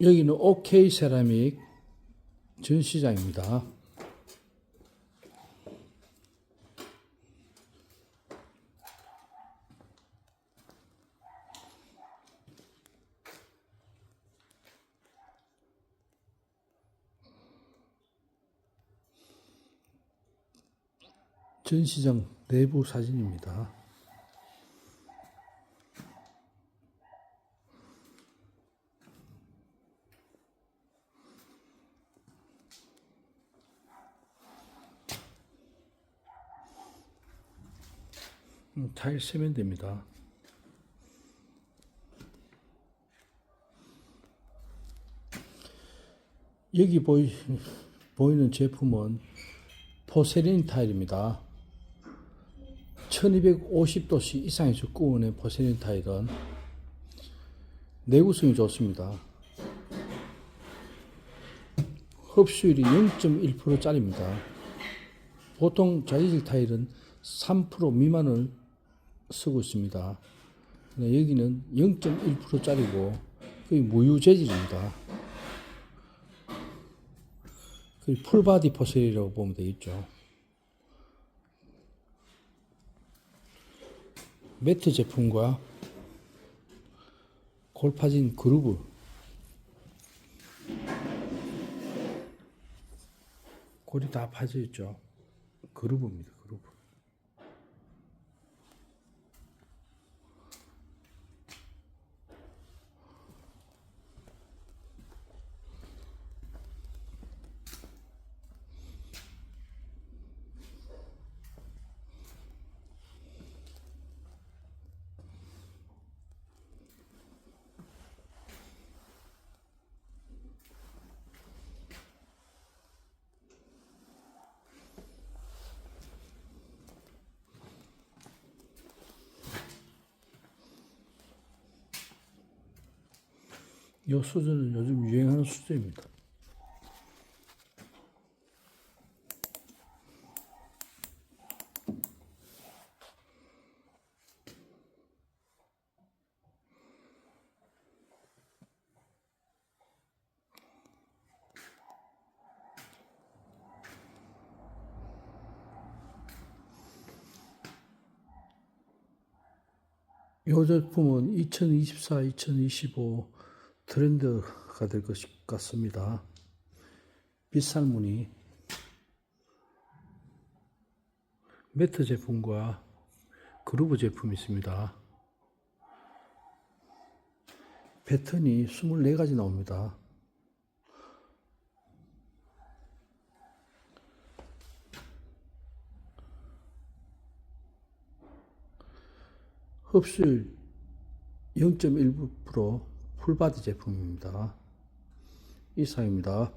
여기는 OK 세라믹 전시장입니다. 전시장 내부 사진입니다. 음, 타일 세면 됩니다. 여기 보이, 보이는 제품은 포세린 타일입니다. 1250도씨 이상에서 구워낸 포세린 타일은 내구성이 좋습니다. 흡수율이 0.1%짜리입니다. 보통 자재질 타일은 3% 미만을 쓰고 있습니다. 여기는 0.1%짜리고 거의 무유 재질입니다. 풀바디 포셀이라고 보면 되겠죠. 매트 제품과 골파진 그루브 골이 다 파져 있죠. 그루브입니다. 그루브. 이 수준은 요즘 유행하는 수준입니다. 이 제품은 2024, 2025 트렌드가 될 것 같습니다. 비싼 무늬 매트 제품과 그루브 제품이 있습니다. 패턴이 24가지 나옵니다. 흡수율 0.1% 풀바디 제품입니다. 이상입니다.